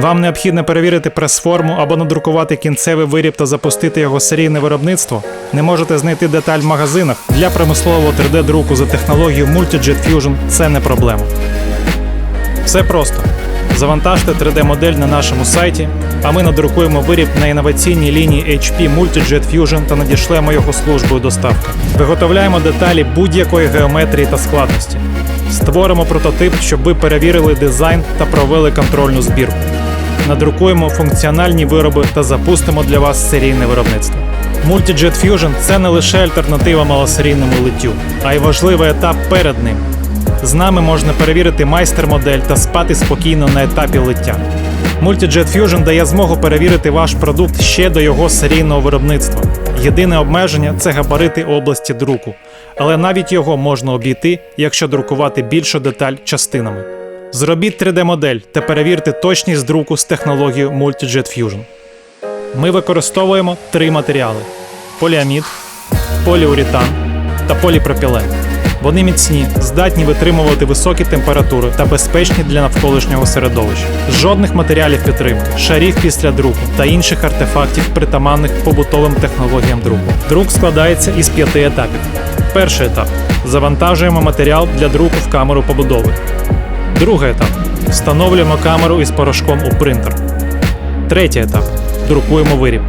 Вам необхідно перевірити прес-форму або надрукувати кінцевий виріб та запустити його серійне виробництво. Не можете знайти деталь в магазинах. Для промислового 3D-друку за технологією Multijet Fusion це не проблема. Все просто. Завантажте 3D-модель на нашому сайті, а ми надрукуємо виріб на інноваційній лінії HP Multijet Fusion та надішлемо його службою доставки. Виготовляємо деталі будь-якої геометрії та складності. Створимо прототип, щоб ви перевірили дизайн та провели контрольну збірку. Надрукуємо функціональні вироби та запустимо для вас серійне виробництво. Multijet Fusion – це не лише альтернатива малосерійному литтю, а й важливий етап перед ним. З нами можна перевірити майстер-модель та спати спокійно на етапі лиття. Multijet Fusion дає змогу перевірити ваш продукт ще до його серійного виробництва. Єдине обмеження це габарити області друку, але навіть його можна обійти, якщо друкувати більшу деталь частинами. Зробіть 3D-модель та перевірте точність друку з технологією Multijet Fusion. Ми використовуємо три матеріали: поліамід, поліуретан та поліпропілен. Вони міцні, здатні витримувати високі температури та безпечні для навколишнього середовища. Жодних матеріалів підтримки, шарів після друку та інших артефактів, притаманних побутовим технологіям друку. Друк складається із п'яти етапів. Перший етап завантажуємо матеріал для друку в камеру побудови. Другий етап встановлюємо камеру із порошком у принтер. Третій етап друкуємо виріб.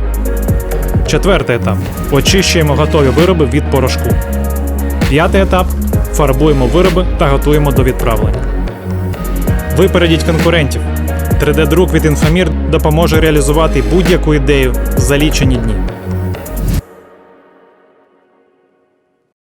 Четвертий етап очищуємо готові вироби від порошку. П'ятий етап фарбуємо вироби та готуємо до відправлення. Випередіть конкурентів. 3D-друк від Infomir допоможе реалізувати будь-яку ідею за лічені дні.